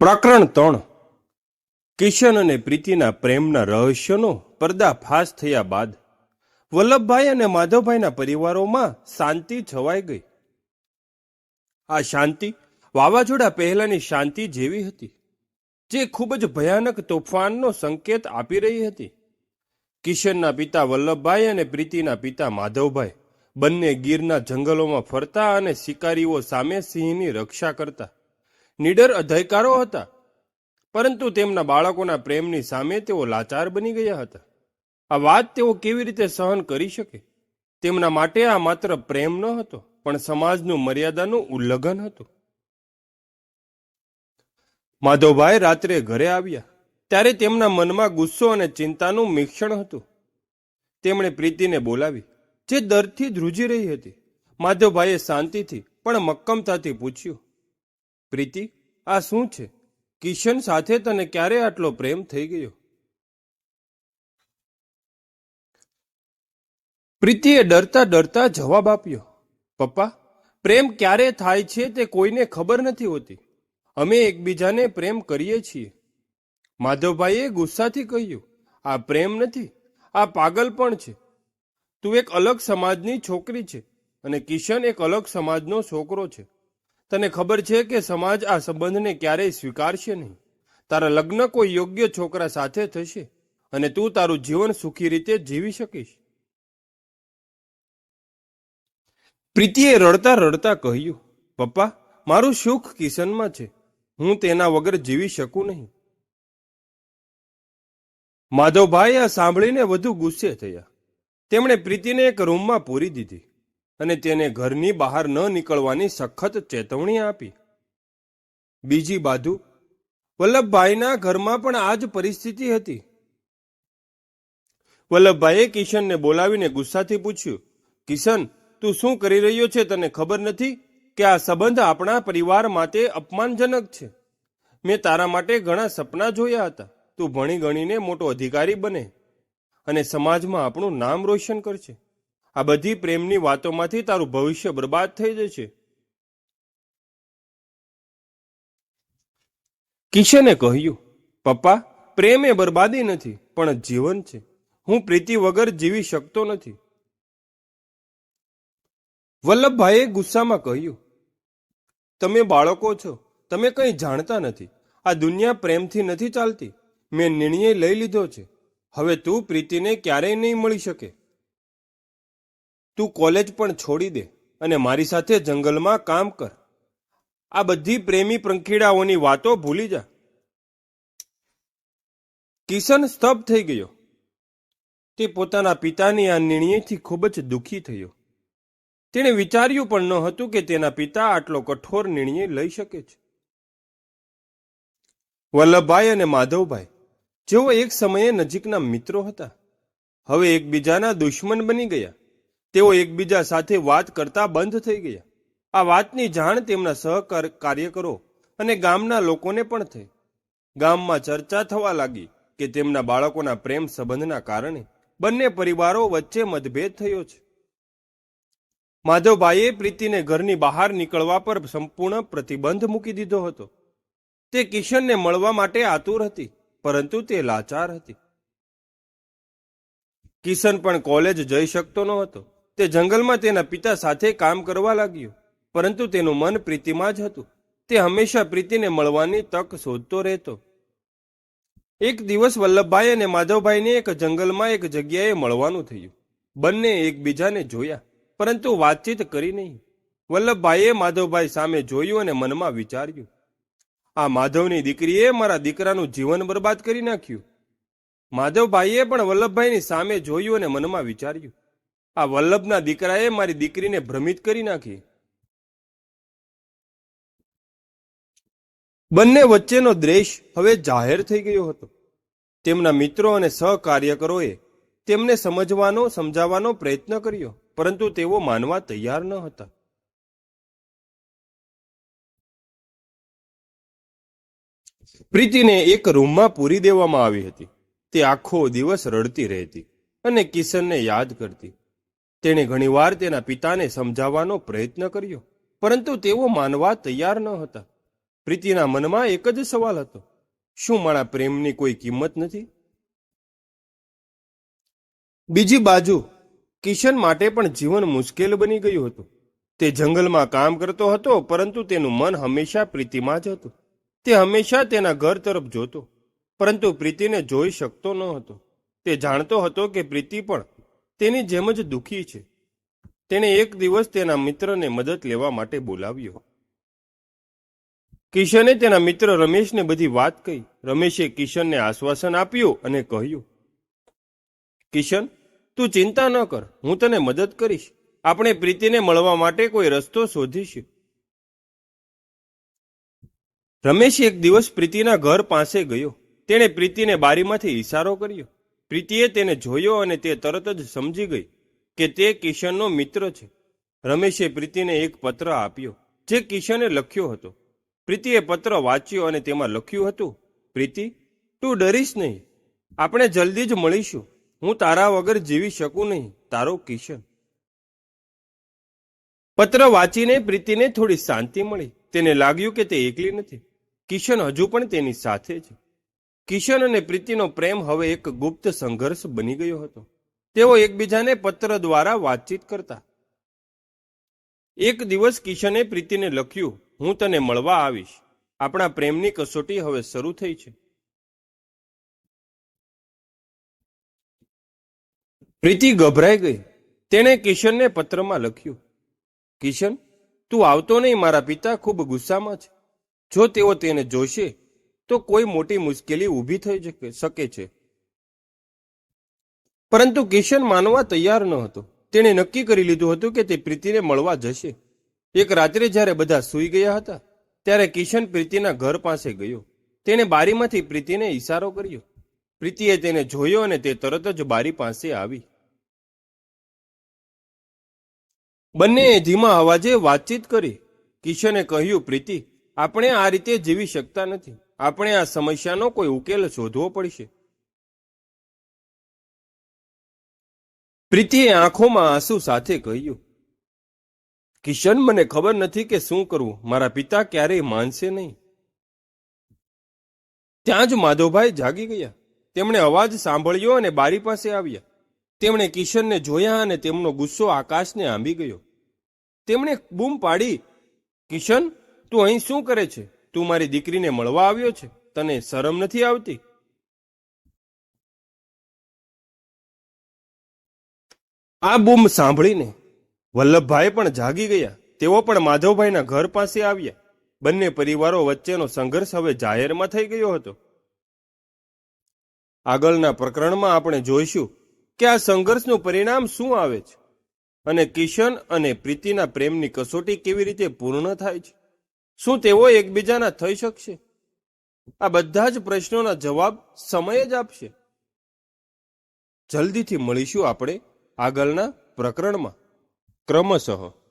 પ્રકરણ ત્રણ. કિશન અને પ્રીતિના પ્રેમના રહસ્યનો પર્દાફાશ થયા બાદ વલ્લભભાઈ અને માધવભાઈના પરિવારોમાં શાંતિ છવાઈ ગઈ. આ શાંતિ વાવાઝોડા પહેલાની શાંતિ જેવી હતી, જે ખૂબ જ ભયાનક તોફાનનો સંકેત આપી રહી હતી. કિશનના પિતા વલ્લભભાઈ અને પ્રીતિના પિતા માધવભાઈ બંને ગીરના જંગલોમાં ફરતા અને શિકારીઓ સામે સિંહની રક્ષા કરતા. નીડર અધયકારો હતા. પરંતુ તેમના બાળકોના પ્રેમની સામે તેઓ લાચાર બની ગયા હતા. આ વાત તેઓ કેવી રીતે સહન કરી શકે? તેમના માટે આ માત્ર પ્રેમ ન હતો, પણ સમાજનું મર્યાદાનું ઉલ્લંઘન હતું. માધવભાઈ રાત્રે ઘરે આવ્યા. ત્યારે તેમના મનમાં ગુસ્સો અને ચિંતાનું મિશ્રણ હતું. તેમણે પ્રીતિને બોલાવી, જે દરથી ધ્રુજી રહી હતી. માધવભાઈએ શાંતિથી, પણ મક્કમતાથી પૂછ્યું પ્રીતિ, આ શું છે? કિશન સાથે તને ક્યારે આટલો પ્રેમ થઈ ગયો? પ્રીતિએ ડરતા ડરતા જવાબ આપ્યો, પપ્પા, પ્રેમ ક્યારે થાય છે તે કોઈને ખબર નથી હોતી. અમે એકબીજાને પ્રેમ કરીએ છીએ. માધવભાઈએ ગુસ્સાથી કહ્યું, આ પ્રેમ નથી, આ પાગલ પણ છે. તું એક અલગ સમાજની છોકરી છે અને કિશન એક અલગ સમાજનો છોકરો છે. તને ખબર છે કે સમાજ આ સંબંધને ક્યારેય સ્વીકારશે નહીં? તારા લગ્ન કોઈ યોગ્ય છોકરા સાથે થશે અને તું તારું જીવન સુખી રીતે જીવી શકીશ. પ્રીતિએ રડતા રડતા કહ્યું, પપ્પા, મારું સુખ કિશનમાં છે. હું તેના વગર જીવી શકું નહીં. માધવભાઈ આ સાંભળીને વધુ ગુસ્સે થયા. તેમણે પ્રીતિને એક રૂમમાં પૂરી દીધી. અને તેને ઘરની બહાર ન નીકળવાની સખત ચેતવણી આપી. બીજી બાજુ, વલ્લભભાઈના ઘરમાં પણ આ જ પરિસ્થિતિ હતી. વલ્લભભાઈએ કિશનને બોલાવીને ગુસ્સાથી પૂછ્યું, કિશન, તું શું કરી રહ્યો છે તને ખબર નથી કે આ સંબંધ આપણા પરિવાર માટે અપમાનજનક છે? મેં તારા માટે ઘણા સપના જોયા હતા. તું ભણી ગણીને મોટો અધિકારી બને અને સમાજમાં આપણું નામ રોશન કરશે. આ બધી પ્રેમની વાતોમાંથી તારું ભવિષ્ય બરબાદ થઈ જશે. કિશને કહ્યું, પપ્પા, પ્રેમ એ બરબાદી નથી, પણ જીવન છે. હું પ્રીતિ વગર જીવી શકતો નથી. વલ્લભભાઈએ ગુસ્સામાં કહ્યું, તમે બાળકો છો, તમે કંઈ જાણતા નથી. આ દુનિયા પ્રેમથી નથી ચાલતી. મેં નિર્ણય લઈ લીધો છે. હવે તું પ્રીતિને ક્યારેય નહીં મળી શકે. તું કોલેજ પણ છોડી દે અને મારી સાથે જંગલમાં કામ કર. આ બધી પ્રેમી પ્રંખીડાઓની વાતો ભૂલી જા. કિશન સ્તબ્ધ થઈ ગયો. તે પોતાના પિતાની આ નિર્ણયથી ખૂબ જ દુઃખી થયો. તેણે વિચાર્યું પણ ન હતું કે તેના પિતા આટલો કઠોર નિર્ણય લઈ શકે છે. વલ્લભભાઈ અને માધવભાઈ, જેઓ એક સમયે નજીકના મિત્રો હતા, હવે એકબીજાના દુશ્મન બની ગયા. તેઓ એકબીજા સાથે વાત કરતા બંધ થઈ ગયા. આ વાતની જાણ તેમના સહકાર, કાર્યકરો અને ગામના લોકોને પણ થઈ. ગામમાં ચર્ચા થવા લાગી કે તેમના બાળકોના પ્રેમ સંબંધના કારણે બંને પરિવારો વચ્ચે મતભેદ થયો છે. માધવભાઈએ પ્રીતિને ઘરની બહાર નીકળવા પર સંપૂર્ણ પ્રતિબંધ મૂકી દીધો હતો. તે કિશનને મળવા માટે આતુર હતી, પરંતુ તે લાચાર હતી. કિશન પણ કોલેજ જઈ શકતો ન હતો તે જંગલમાં તેના પિતા સાથે કામ કરવા લાગ્યો, પરંતુ તેનું મન પ્રીતિમાં જ હતું. તે હંમેશા પ્રીતિને મળવાની તક શોધતો રહેતો. એક દિવસ વલ્લભભાઈ અને માધવભાઈને એક જંગલમાં એક જગ્યાએ મળવાનું થયું. બંને એકબીજાને જોયા, પરંતુ વાતચીત કરી નહીં. વલ્લભભાઈએ માધવભાઈ સામે જોયું અને મનમાં વિચાર્યું, આ માધવની દીકરીએ મારા દીકરાનું જીવન બરબાદ કરી નાખ્યું. માધવભાઈએ પણ વલ્લભભાઈની સામે જોયું અને મનમાં વિચાર્યું આ વલ્લભના દીકરાએ મારી દીકરીને ભ્રમિત કરી નાખી. બંને વચ્ચેનો દ્વેષ હવે જાહેર થઈ ગયો હતો. તેમના મિત્રો અને સહકાર્યકરોએ તેમને સમજવાનો, સમજાવવાનો પ્રયત્ન કર્યો, પરંતુ તેઓ માનવા તૈયાર ન હતા. પ્રીતિને એક રૂમમાં પૂરી દેવામાં આવી હતી. તે આખો દિવસ રડતી રહેતી અને કિશનને યાદ કરતી. તેણે ઘણીવાર તેના પિતાને સમજાવવાનો પ્રયત્ન કર્યો, પરંતુ તેઓ માનવા તૈયાર ન હતા. પ્રીતિના મનમાં એક જ સવાલ હતો, શું મારા પ્રેમની કોઈ કિંમત નથી? બીજી બાજુ, કિશન માટે પણ જીવન મુશ્કેલ બની ગયું હતું. તે જંગલમાં કામ કરતો હતો, પરંતુ તેનું મન હંમેશા પ્રીતિમાં જ હતું. તે હંમેશા તેના ઘર તરફ જોતો, પરંતુ પ્રીતિને જોઈ શકતો ન હતો. તે જાણતો હતો કે પ્રીતિ પણ તેની જેમ જ દુઃખી છે. તેણે એક દિવસ તેના મિત્રને મદદ લેવા માટે બોલાવ્યો. કિશને તેના મિત્ર રમેશને બધી વાત કહી. રમેશે કિશનને આશ્વાસન આપ્યું અને કહ્યું, કિશન, તું ચિંતા ન કર. હું તને મદદ કરીશ. આપણે પ્રીતિને મળવા માટે કોઈ રસ્તો શોધીશું. રમેશ એક દિવસ પ્રીતિના ઘર પાસે ગયો. તેણે પ્રીતિને બારીમાંથી ઇશારો કર્યો. પ્રીતિએ તેને જોયો અને તે તરત જ સમજી ગઈ કે તે કિશનનો મિત્ર છે. રમેશે પ્રીતિને એક પત્ર આપ્યો, જે કિશને લખ્યો હતો. પ્રીતિએ પત્ર વાંચ્યો અને તેમાં લખ્યું હતું, પ્રીતિ, તું ડરીશ નહીં. આપણે જલ્દી જ મળીશું. હું તારા વગર જીવી શકું નહીં, તારો કિશન. પત્ર વાંચીને પ્રીતિને થોડી શાંતિ મળી. તેને લાગ્યું કે તે એકલી નથી. કિશન હજુ પણ તેની સાથે છે. કિશન અને પ્રીતિનો પ્રેમ હવે એક ગુપ્ત સંઘર્ષ બની ગયો હતો. તેઓ એકબીજાને પત્ર દ્વારા વાતચીત કરતા. એક દિવસ કિશને પ્રીતિને લખ્યું, હું તને મળવા આવીશ. આપણા પ્રેમની કસોટી હવે શરૂ થઈ છે. પ્રીતિ ગભરાઈ ગઈ. તેણે કિશનને પત્રમાં લખ્યું, કિશન, તું આવતો નહીં, મારા પિતા ખૂબ ગુસ્સામાં છે. જો તેઓ તેને જોશે તો કોઈ મોટી મુશ્કેલી ઊભી થઈ શકે- છે. પરંતુ કિશન માનવા તૈયાર ન હતો. તેણે નક્કી કરી લીધું હતું કે તે પ્રીતિને મળવા જશે. એક રાત્રે જ્યારે બધા સૂઈ ગયા હતા, ત્યારે કિશન પ્રીતિના ઘર પાસે ગયો. તેણે બારીમાંથી પ્રીતિને ઈશારો કર્યો. પ્રીતિએ તેને જોયો અને તે તરત જ બારી પાસે આવી. બંનેએ ધીમા અવાજે વાતચીત કરી. કિશને કહ્યું, પ્રીતિ, આપણે આ રીતે જીવી શકતા નથી. આપણે આ સમસ્યાનો કોઈ ઉકેલ શોધવો પડશે? પ્રીતિએ આંખોમાં આંસુ સાથે કહ્યું, કિશન, મને ખબર નથી કે શું કરવું. મારા પિતા ક્યારેય માનશે નહીં. ત્યાં જ માધવભાઈ જાગી ગયા. તેમણે અવાજ સાંભળ્યો અને બારી પાસે આવ્યા. તેમણે કિશનને જોયા અને તેમનો ગુસ્સો આકાશને આંબી ગયો. તેમણે બૂમ પાડી, કિશન, તું અહીં શું કરે છે? તું મારી દીકરીને મળવા આવ્યો છે? તને શરમ નથી આવતી? આ બૂમ સાંભળીને વલ્લભભાઈ પણ જાગી ગયા. તેઓ પણ માધવભાઈના ઘર પાસે આવ્યા. બંને પરિવારો વચ્ચેનો સંઘર્ષ હવે જાહેરમાં થઈ ગયો હતો. આગળના પ્રકરણમાં આપણે જોઈશું કે આ સંઘર્ષનું પરિણામ શું આવે છે અને કિશન અને પ્રીતિના પ્રેમની કસોટી કેવી રીતે પૂર્ણ થાય છે. શું તેઓ એકબીજાના થઈ શકશે? આ બધા જ પ્રશ્નોના જવાબ સમય જ આપશે. જલ્દીથી મળીશું આપણે આગળના પ્રકરણમાં. ક્રમશઃ.